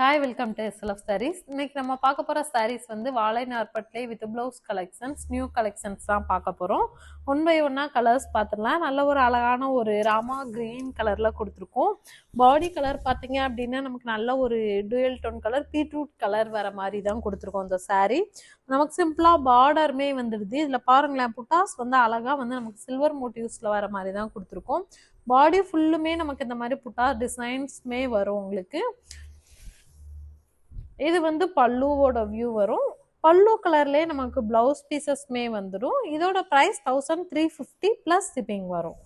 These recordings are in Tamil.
Hi welcome to SLF sarees இன்னைக்கு நம்ம பார்க்க போகிற சாரீஸ் வந்து வாழை நாற்பட்லே with blouse collections new collections தான் பார்க்க போகிறோம் ஒன் பை ஒன்னாக கலர்ஸ் பார்த்துடலாம். நல்ல ஒரு அழகான ஒரு ராமா க்ரீன் கலரில் கொடுத்துருக்கோம். பாடி கலர் பார்த்தீங்க அப்படின்னா நமக்கு நல்ல ஒரு dual tone colour beetroot colour வர மாதிரி தான் கொடுத்துருக்கோம் இந்த சாரீ நமக்கு சிம்பிளாக பார்டருமே வந்துடுது. இதில் பாருங்களேன் புட்டாஸ் வந்து அழகாக வந்து நமக்கு சில்வர் மோட்டிவ்ஸில் வர மாதிரி தான் கொடுத்துருக்கோம். பாடி ஃபுல்லுமே நமக்கு இந்த மாதிரி புட்டா டிசைன்ஸ்மே வரும் உங்களுக்கு. இது வந்து பல்லுவோட வியூ வரும். பல்லு கலர்லேயே நமக்கு ப்ளவுஸ் பீசஸ்மே வந்துடும் இதோட price thousand three fifty plus shipping வரும்.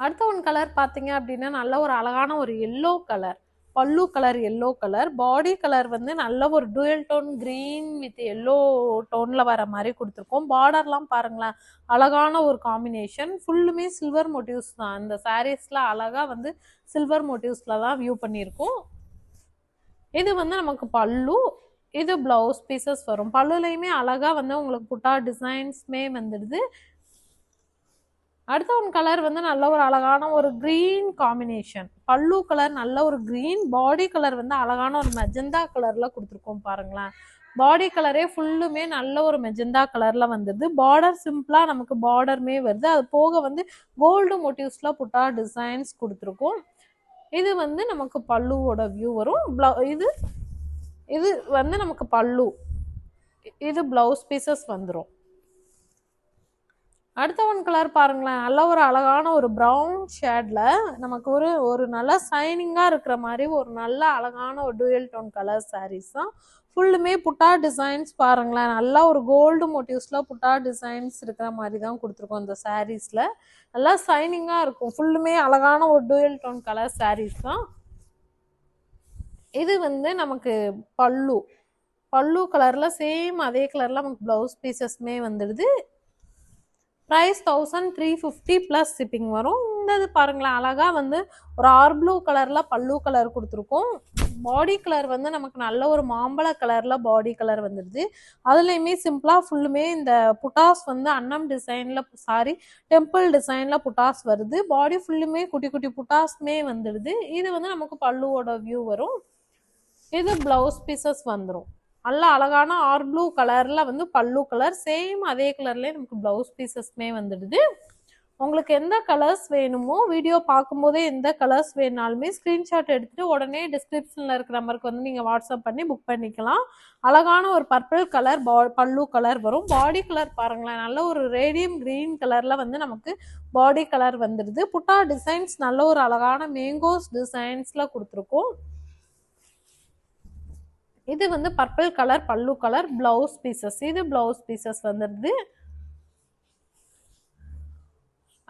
அடுத்த ஒன் கலர் பார்த்தீங்க அப்படின்னா நல்ல ஒரு அழகான ஒரு yellow colour pallu colour yellow colour body colour வந்து நல்ல ஒரு dual tone green with yellow டோனில் வர மாதிரி கொடுத்துருக்கோம். பார்டர்லாம் பாருங்களேன். அழகான ஒரு காம்பினேஷன் ஃபுல்லுமே சில்வர் மோட்டிவ்ஸ் தான். இந்த சாரீஸில் அழகாக வந்து சில்வர் மோட்டிவ்ஸில் தான் வியூ பண்ணியிருக்கோம். இது வந்து நமக்கு பல்லு இது ப்ளவுஸ் பீசஸ் வரும். பல்லுலையுமே அழகாக வந்து உங்களுக்கு புட்டா டிசைன்ஸ்மே வந்துடுது. அடுத்த ஒன் கலர் வந்து நல்ல ஒரு அழகான ஒரு க்ரீன் காம்பினேஷன் பல்லு கலர் நல்ல ஒரு க்ரீன் பாடி கலர் வந்து அழகான ஒரு மெஜந்தா கலரில் கொடுத்துருக்கோம் பாருங்களேன். பாடி கலரே ஃபுல்லுமே நல்ல ஒரு மெஜந்தா கலரில் வந்துடுது. பார்டர் சிம்பிளாக நமக்கு பார்டருமே வருது. அது போக வந்து கோல்டு மோட்டிவ்ஸில் புட்டா டிசைன்ஸ் கொடுத்துருக்கோம். இது வந்து நமக்கு பல்லுவோட வியூ வரும். ப்ளவு இது இது வந்து நமக்கு பல்லு. இது ப்ளவுஸ் பீசஸ் வந்துடும் அடுத்த ஒன் கலர் பாருங்களேன். நல்ல ஒரு அழகான ஒரு ப்ரௌன் ஷேடில் நமக்கு ஒரு ஒரு நல்ல சைனிங்காக இருக்கிற மாதிரி ஒரு நல்ல அழகான ஒரு டூயல் டோன் கலர் சாரீஸ் தான் ஃபுல்லுமே புட்டா டிசைன்ஸ் பாருங்களேன். நல்லா ஒரு கோல்டு மோட்டிவ்ஸில் புட்டா டிசைன்ஸ் இருக்கிற மாதிரி தான் கொடுத்துருக்கோம் இந்த சாரீஸில் நல்லா சைனிங்காக இருக்கும். ஃபுல்லுமே அழகான ஒரு டூயல் டோன் கலர் சாரீஸ் தான் இது வந்து நமக்கு பல்லு. பல்லு கலரில் சேம் அதே கலரில் நமக்கு ப்ளவுஸ் பீசஸ்மே வந்துடுது. Price thousand three fifty plus shipping வரும். இந்த இது பாருங்களேன் அழகாக வந்து ஒரு ஆர் ப்ளூ கலரில் பல்லு கலர் கொடுத்துருக்கோம். பாடி கலர் வந்து நமக்கு நல்ல ஒரு மாம்பழ கலரில் பாடி கலர் வந்துடுது அதுலேயுமே சிம்பிளாக ஃபுல்லுமே இந்த புட்டாஸ் வந்து அன்னம் டிசைனில் சாரி டெம்பிள் டிசைனில் புட்டாஸ் வருது. பாடி ஃபுல்லுமே குட்டி குட்டி புட்டாஸ்மே வந்துடுது. இது வந்து நமக்கு பல்லுவோட வியூ வரும். இது ப்ளவுஸ் பீசஸ் வந்துடும் நல்ல அழகான ஆர் ப்ளூ கலரில் வந்து பல்லு கலர் சேம் அதே கலர்லேயே நமக்கு ப்ளவுஸ் பீசஸ்மே வந்துடுது. உங்களுக்கு எந்த கலர்ஸ் வேணுமோ வீடியோ பார்க்கும்போதே எந்த கலர்ஸ் வேணாலுமே ஸ்க்ரீன்ஷாட் எடுத்துகிட்டு உடனே டிஸ்கிரிப்ஷனில் இருக்கிற நம்பருக்கு வந்து நீங்கள் வாட்ஸ்அப் பண்ணி புக் பண்ணிக்கலாம். அழகான ஒரு பர்பிள் கலர் பா பல்லு கலர் வரும். பாடி கலர் பாருங்களேன். நல்ல ஒரு ரேடியம் க்ரீன் கலரில் வந்து நமக்கு பாடி கலர் வந்துடுது. புட்டா டிசைன்ஸ் நல்ல ஒரு அழகான மேங்கோஸ் டிசைன்ஸில் கொடுத்துருக்கோம். இது வந்து purple colour pallu colour blouse pieces இது பிளவுஸ் பீசஸ் வந்துடுது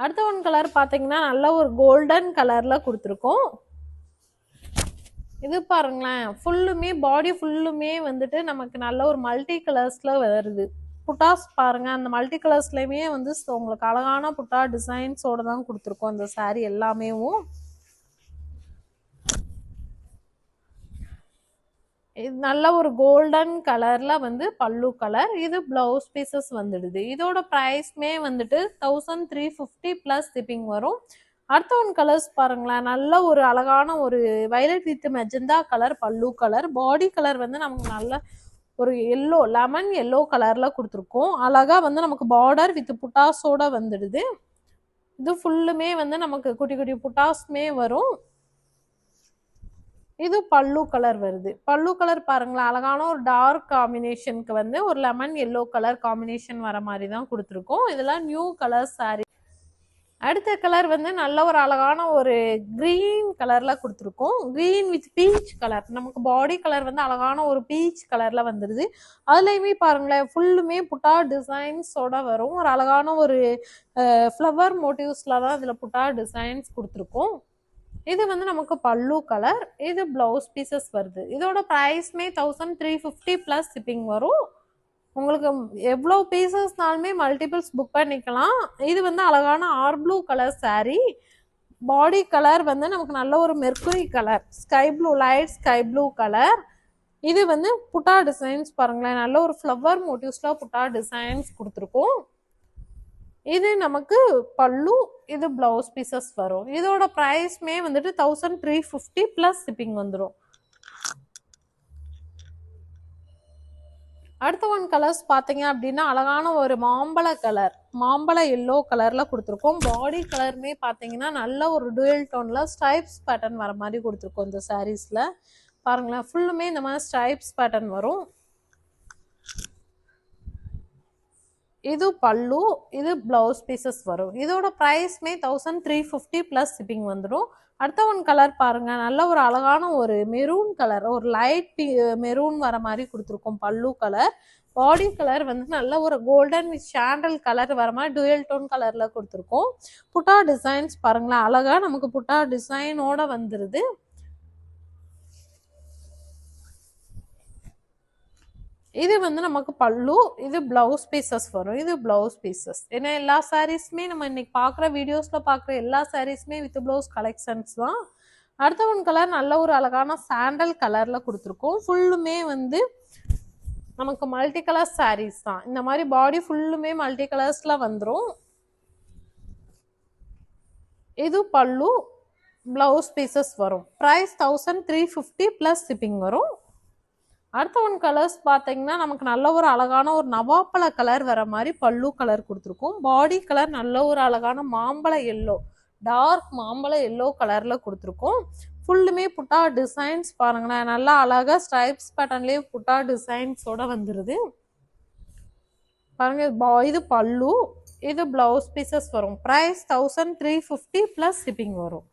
அடுத்த ஒன் கலர் பார்த்தீங்கன்னா நல்ல ஒரு கோல்டன் கலரில் கொடுத்துருக்கோம். இது பாருங்களேன் ஃபுல்லுமே பாடி ஃபுல்லுமே வந்துட்டு நமக்கு நல்ல ஒரு மல்டி கலர்ஸில் வருது. புட்டாஸ் பாருங்கள் அந்த மல்டி கலர்ஸ்லேயுமே வந்து உங்களுக்கு அழகான புட்டா டிசைன்ஸோட தான் கொடுத்துருக்கோம். அந்த சாரீ எல்லாமேவும். இது நல்ல ஒரு கோல்டன் கலர்ல வந்து பல்லு கலர் இது பிளவுஸ் பீசஸ் வந்துடுது. இதோட ப்ரைஸ்மே வந்துட்டு thousand three fifty plus shipping வரும். அடுத்த ஒன் கலர்ஸ் பாருங்களேன். நல்ல ஒரு அழகான ஒரு violet with magenta colour pallu colour body colour வந்து நமக்கு நல்ல ஒரு எல்லோ லெமன் எல்லோ கலரில் கொடுத்துருக்கோம். அழகாக வந்து நமக்கு பார்டர் வித் புட்டாஸோட வந்துடுது. இது ஃபுல்லுமே வந்து நமக்கு குட்டி குட்டி புட்டாஸ்மே வரும். இது பல்லு கலர் வருது. பல்லு கலர் பாருங்களேன் அழகான ஒரு டார்க் காம்பினேஷனுக்கு வந்து ஒரு லெமன் எல்லோ கலர் காம்பினேஷன் வர மாதிரி தான் கொடுத்துருக்கோம். இதெல்லாம் நியூ கலர் சாரி அடுத்த கலர் வந்து நல்ல ஒரு அழகான ஒரு க்ரீன் கலரில் கொடுத்துருக்கோம். க்ரீன் வித் பீச் கலர் நமக்கு பாடி கலர் வந்து அழகான ஒரு பீச் கலரில் வந்துடுது அதுலேயுமே பாருங்களேன் ஃபுல்லுமே புட்டா டிசைன்ஸோட வரும். ஒரு அழகான ஒரு ஃப்ளவர் மோட்டிவ்ஸில் தான் இதில் புட்டா டிசைன்ஸ் கொடுத்துருக்கோம். இது வந்து நமக்கு பல்லு கலர் இது ப்ளவுஸ் பீசஸ் வருது. இதோட ப்ரைஸ்மே thousand three fifty plus shipping வரும். உங்களுக்கு எவ்வளோ பீசஸ்னாலுமே மல்டிபிள்ஸ் புக் பண்ணிக்கலாம். இது வந்து அழகான R blue colour sari body colour வந்து நமக்கு நல்ல ஒரு mercury colour sky blue light sky blue colour இது வந்து புட்டா டிசைன்ஸ் பாருங்களேன். நல்ல ஒரு ஃப்ளவர் மோட்டிவ்ஸில் புட்டா டிசைன்ஸ் கொடுத்துருக்கோம். இது நமக்கு பல்லு இது பிளவுஸ் பீசஸ் வரும். இதோட ப்ரைஸ்மே வந்துட்டு thousand three fifty plus shipping வந்துடும் அடுத்த ஒன் கலர்ஸ் பார்த்தீங்க அப்படின்னா அழகான ஒரு மாம்பழ கலர் மாம்பழ எல்லோ கலரில் கொடுத்துருக்கோம். பாடி கலருமே பார்த்தீங்கன்னா நல்ல ஒரு டுவெல் டோனில் ஸ்ட்ரைப்ஸ் பேட்டர்ன் வர மாதிரி கொடுத்துருக்கோம் இந்த சாரீஸில் பாருங்களேன் ஃபுல்லுமே இந்த மாதிரி ஸ்ட்ரைப்ஸ் பேட்டர்ன் வரும். இது பல்லு இது ப்ளவுஸ் பீசஸ் வரும். இதோட ப்ரைஸ்மே thousand three fifty plus shipping வந்துடும் அடுத்த ஒன் கலர் பாருங்க. நல்ல ஒரு அழகான ஒரு மெரூன் கலர் ஒரு லைட் மெரூன் வர மாதிரி கொடுத்துருக்கோம் பல்லு கலர் பாடி கலர் வந்து நல்ல ஒரு கோல்டன் வித் சாண்டல் கலர் வர மாதிரி டுவெல் டோன் கலரில் கொடுத்துருக்கோம். புட்டா டிசைன்ஸ் பாருங்களேன். அழகாக நமக்கு புட்டா டிசைனோட வந்துடுது இது வந்து நமக்கு பல்லு இது பிளவுஸ் பீசஸ் வரும். இது பிளவுஸ் பீசஸ் ஏன்னா எல்லா சாரீஸுமே நம்ம இன்னைக்கு பார்க்குற வீடியோஸில் பார்க்குற எல்லா சாரீஸுமே வித் பிளவுஸ் கலெக்ஷன்ஸ் தான். அடுத்த ஒன் கலர் நல்ல ஒரு அழகான சாண்டல் கலரில் கொடுத்துருக்கோம். ஃபுல்லுமே வந்து நமக்கு மல்டி கலர் சாரீஸ் தான். இந்த மாதிரி பாடி ஃபுல்லுமே மல்டி கலர்ஸில் வந்துடும் இது பல்லு பிளவுஸ் பீசஸ் வரும். Price thousand three fifty plus shipping வரும். அடுத்த ஒன் கலர்ஸ் பார்த்தீங்கன்னா நமக்கு நல்ல ஒரு அழகான ஒரு நவாப்பழ கலர் வர மாதிரி பல்லு கலர் கொடுத்துருக்கோம். பாடி கலர் நல்ல ஒரு அழகான மாம்பழ எல்லோ டார்க் மாம்பழ எல்லோ கலரில் கொடுத்துருக்கோம். ஃபுல்லுமே புட்டா டிசைன்ஸ் பாருங்களேன். நல்லா அழகாக ஸ்ட்ரைப்ஸ் பேட்டர்ன்லேயே புட்டா டிசைன்ஸோட வந்துடுது பாருங்க பா- இது பல்லு இது ப்ளவுஸ் பீசஸ் வரும். Price thousand three fifty plus shipping வரும்.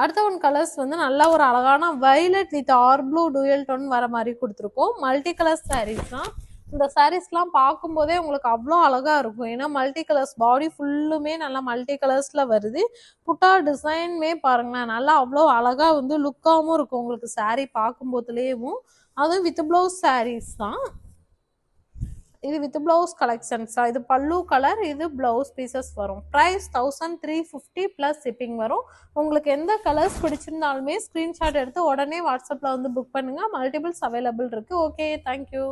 அடுத்த ஒன் கலர்ஸ் வந்து நல்லா ஒரு அழகான violet with R blue dual tone வர மாதிரி கொடுத்துருக்கோம். மல்டி கலர் சாரீஸ் தான். இந்த சாரீஸ்லாம் பார்க்கும்போதே உங்களுக்கு அவ்வளோ அழகாக இருக்கும். ஏன்னா மல்டி கலர்ஸ் பாடி ஃபுல்லுமே நல்லா மல்டி கலர்ஸில் வருது. புட்டா டிசைன்மே பாருங்களேன் நல்லா அவ்வளோ அழகாக வந்து லுக்காகவும் இருக்கும் உங்களுக்கு சாரீ பார்க்கும்போதுலேயும். அதுவும் வித் ப்ளவுஸ் சாரீஸ் தான். இது வித் பிளவுஸ் கலெக்ஷன்ஸ் தான் இது பல்லு கலர் இது பிளவுஸ் பீசஸ் வரும். Price thousand three fifty plus shipping வரும். உங்களுக்கு எந்த கலர்ஸ் பிடிச்சிருந்தாலுமே ஸ்க்ரீன்ஷாட் எடுத்து உடனே வாட்ஸ்அப்பில் வந்து புக் பண்ணுங்கள் மல்டிபிள்ஸ் அவைலபிள் இருக்குது ஓகே தேங்க்யூ